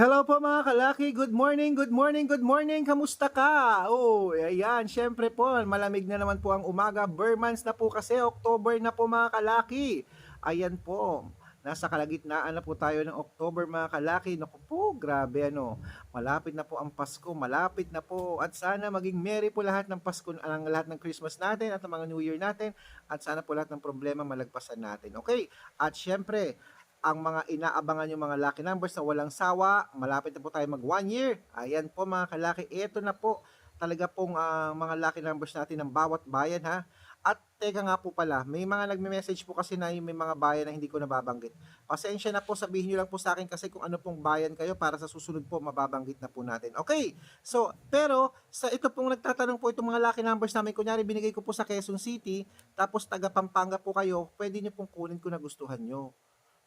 Hello po mga kalaki, good morning, good morning, good morning, kamusta ka? Oh, ayan, syempre po, malamig na naman po ang umaga, Burmans na po kasi, October na po mga kalaki. Ayan po, nasa kalagitnaan na po tayo ng October mga kalaki. Naku po, grabe ano, malapit na po ang Pasko, malapit na po. At sana maging merry po lahat ng Pasko, ang lahat ng Christmas natin at ng mga New Year natin. At sana po lahat ng problema malagpasan natin. Okay, at syempre, ang mga inaabangan yung mga lucky numbers na walang sawa. Malapit na po tayo mag one year. Ayan po mga kalaki. Ito na po talaga pong ah, mga lucky numbers natin ng bawat bayan ha. At teka nga po pala, may mga nagme-message po kasi na may mga bayan na hindi ko nababanggit. Pasensya na po, sabihin nyo lang po sa akin kasi kung ano pong bayan kayo para sa susunod po mababanggit na po natin. Okay, so pero sa ito pong nagtatanong po itong mga lucky numbers namin, kunyari binigay ko po sa Quezon City, tapos taga Pampanga po kayo, pwede nyo pong kunin kung nagustuhan nyo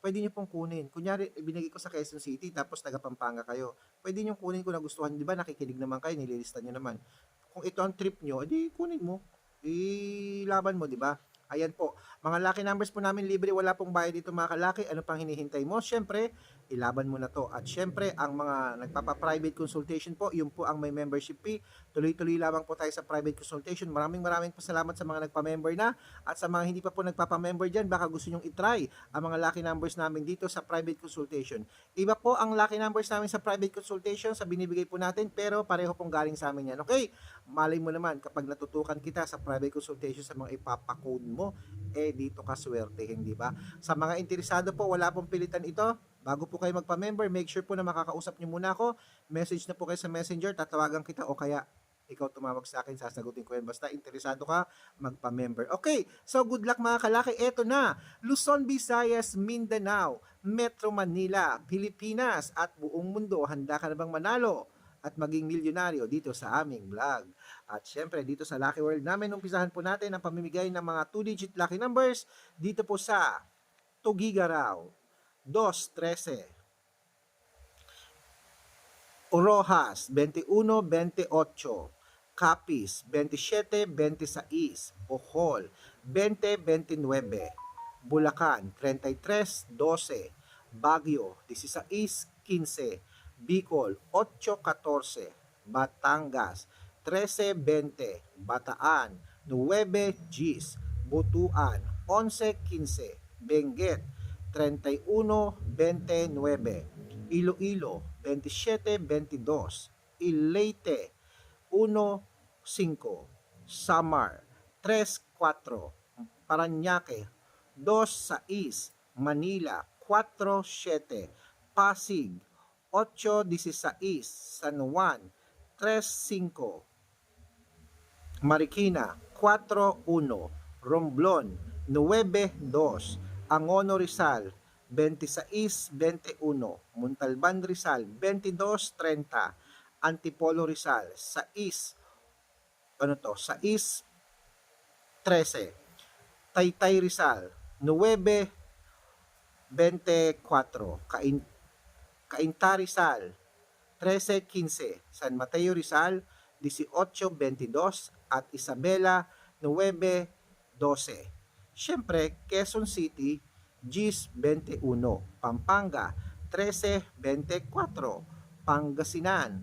pwede nyo pong kunin. Kunyari, binigay ko sa Quezon City, tapos taga Pampanga kayo. Pwede nyo kunin kung nagustuhan. Di ba, nakikinig naman kayo, nililista nyo naman. Kung ito ang trip nyo, edi kunin mo. Ilaban mo, di ba? Ayan po. Mga lucky numbers po namin libre, wala pong bayad dito mga kalaki. Ano pang hinihintay mo? Siyempre, ilaban mo na to. At siyempre, ang mga nagpapa-private consultation po, yun po ang may membership fee. Tuloy-tuloy lamang po tayo sa private consultation. Maraming maraming pasalamat sa mga nagpa-member na. At sa mga hindi pa po nagpapa-member dyan, baka gusto nyong itry ang mga lucky numbers namin dito sa private consultation. Iba po ang lucky numbers namin sa private consultation sa binibigay po natin, pero pareho pong galing sa amin yan. Okay? Malay mo naman, kapag natutukan kita sa private consultation sa mga ipapakode mo, eh dito ka swertehin, di ba? Sa mga interesado po, wala pong pilitan ito. Bago po kayo magpa-member, make sure po na makakausap nyo muna ako. Message na po kayo sa messenger, tatawagan kita o kaya ikaw tumawag sa akin, sasagutin ko yan. Basta interesado ka, magpa-member. Okay, so good luck mga kalaki. Eto na, Luzon, Visayas, Mindanao, Metro Manila, Pilipinas, at buong mundo. Handa ka na bang manalo? At maging milyonaryo dito sa aming vlog. At syempre, dito sa Lucky World namin, umpisahan po natin ang pamimigay ng mga 2-digit lucky numbers dito po sa Tugigaraw, 213, Orojas, 21-28, Capiz, 27-26, Bohol, 20-29, Bulacan, 33-12, Baguio, 16-15, Bicol, 8-14, Batangas, 13-20, Bataan, 9 Gs, Butuan, 11-15, Benguet, 31-29, Iloilo, 27-22, Ilayte, 1-5, Samar, 3-4, Paranaque, 2-6, Manila, 4-7, Pasig, 8-16, San Juan, 3-5, Marikina, 4-1, Romblon, 9-2, Angono Rizal, 26-21, Montalban Rizal, 22-30, Antipolo Rizal, 6, ano to, 6, 13, Taytay Rizal, 9, 24, Cain, Cainta Rizal, 13-15, San Mateo Rizal, 18-22, at Isabela, 9-12. Siyempre, Quezon City, Gis 21, Pampanga 13-24, Pangasinan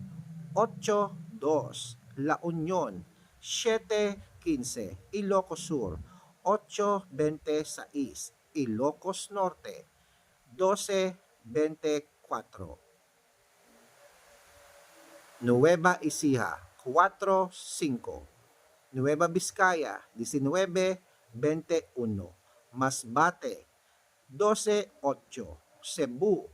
8-2, La Union 7-15, Ilocos Sur 8-26, Ilocos Norte 12-24, Nueva Ecija 4-5, Nueva Vizcaya 19-21, Masbate 12-8, Cebu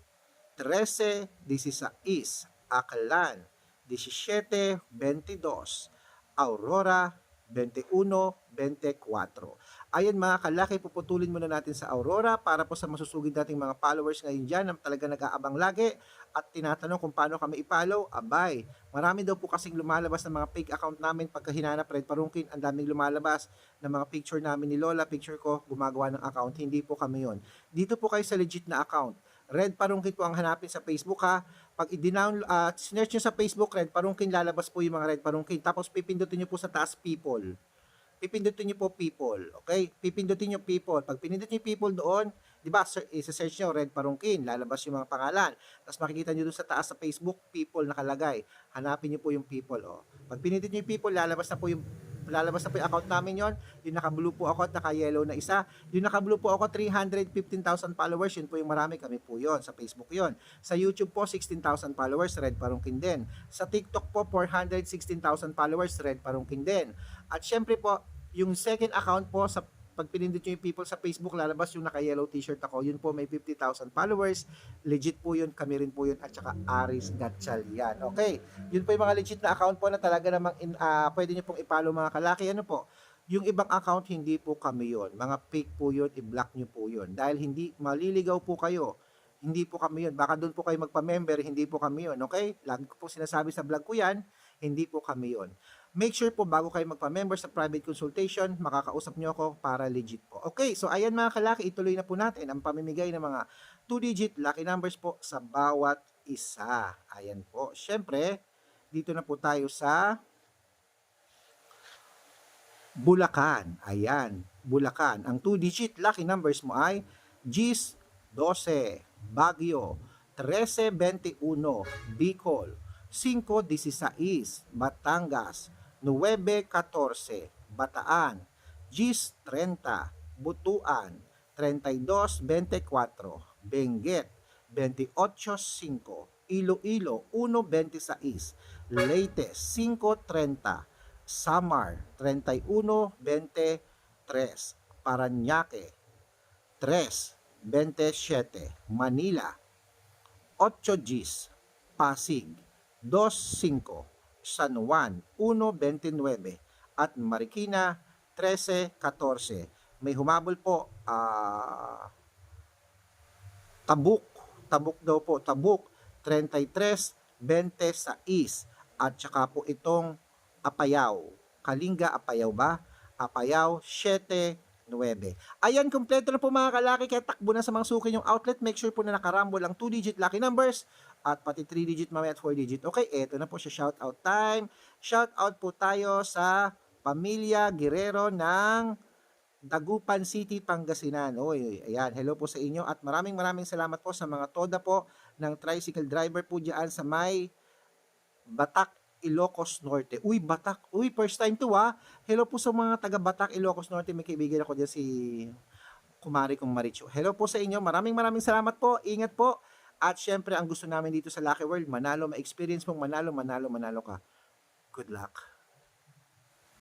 13-16, Aklan 17-22, Aurora 21-24. Ayun mga kalaki, puputulin muna natin sa Aurora para po sa masusugid nating mga followers ngayon dyan na talaga nag-aabang lagi at tinatanong kung paano kami i-follow. Abay, marami daw po kasing lumalabas ng mga fake account namin pagka hinanap Red Parungkin, ang daming lumalabas ng mga picture namin ni Lola, picture ko, gumagawa ng account. Hindi po kami yon. Dito po kayo sa legit na account. Red Parungkin po ang hanapin sa Facebook ha. Pag i-download, uh, sinerch nyo sa Facebook, Red Parungkin, lalabas po yung mga Red Parungkin. Tapos pipindutin nyo po sa taas people. Pipindutin nyo po people. Okay? Pipindutin nyo people. Pag pinindot nyo people doon, di ba, isa-search nyo, Red Parungkin, lalabas yung mga pangalan. Tapos makikita nyo doon sa taas sa Facebook, people nakalagay. Hanapin nyo po yung people, oh. Pag pinindot nyo yung people, lalabas na po yung lalabas na po yung account namin yon yung naka-blue po ako at naka-yellow na isa. Yung naka-blue po ako 315,000 followers. Yun po yung marami. Kami po yon sa Facebook yon sa YouTube po 16,000 followers. Red Parungkin din. Sa TikTok po 416,000 followers. Red Parungkin din. At syempre po yung second account po sa pag pinindot nyo yung people sa Facebook, lalabas yung naka-yellow t-shirt ako. Yun po, may 50,000 followers. Legit po yun, kami rin po yun. At saka Aris Gatchal yan. Okay, yun po yung mga legit na account po na talaga namang in, ah, pwede nyo pong ipalo mga kalaki. Ano po, yung ibang account, hindi po kami yun. Mga fake po yun, i-block nyo po yun. Dahil hindi, maliligaw po kayo. Hindi po kami yun. Baka doon po kayo magpa-member, hindi po kami yun. Okay? Lagi ko po sinasabi sa vlog ko yan, hindi po kami yun. Make sure po bago kayo magpa-member sa private consultation, makakausap nyo ako para legit po. Okay, so ayan mga kalaki, ituloy na po natin ang pamimigay ng mga 2-digit lucky numbers po sa bawat isa. Ayan po. Siyempre, dito na po tayo sa Bulacan. Ayan, Bulacan. Ang 2-digit lucky numbers mo ay GIS 12, Baguio, 1321, Bicol, 516, Batangas, 914, Bataan, GIS 30, Butuan, 3224, Benguet, 285, Iloilo 126, Leyte 530, Samar 3123, Paranaque 327, Manila 8 Gs, Pasig 25, San Juan 129 at Marikina 1314. May humabol po ah Tabuk, Tabuk daw po, Tabuk 33 20 sa East at saka po itong Apayao. Kalinga Apayao ba? Apayao 7 9. Ayan, kompleto na po mga kalaki, kaya takbo na sa mga suki yung outlet. Make sure po na nakarambol ang 2-digit lucky numbers at pati 3-digit mamaya at 4-digit. Okay, eto na po siya shout out time. Shout out po tayo sa pamilya Guerrero ng Dagupan City, Pangasinan. Oy, ayan, hello po sa inyo at maraming maraming salamat po sa mga toda po ng tricycle driver po diyan sa may Batak, Ilocos Norte. Uy, Batak. Uy, first time to ha. Hello po sa mga taga Batak, Ilocos Norte. May kaibigan ako diyan si Kumari kong Maricho. Hello po sa inyo. Maraming maraming salamat po. Ingat po. At syempre, ang gusto namin dito sa Lucky World, manalo, ma-experience mong manalo, manalo, manalo ka. Good luck.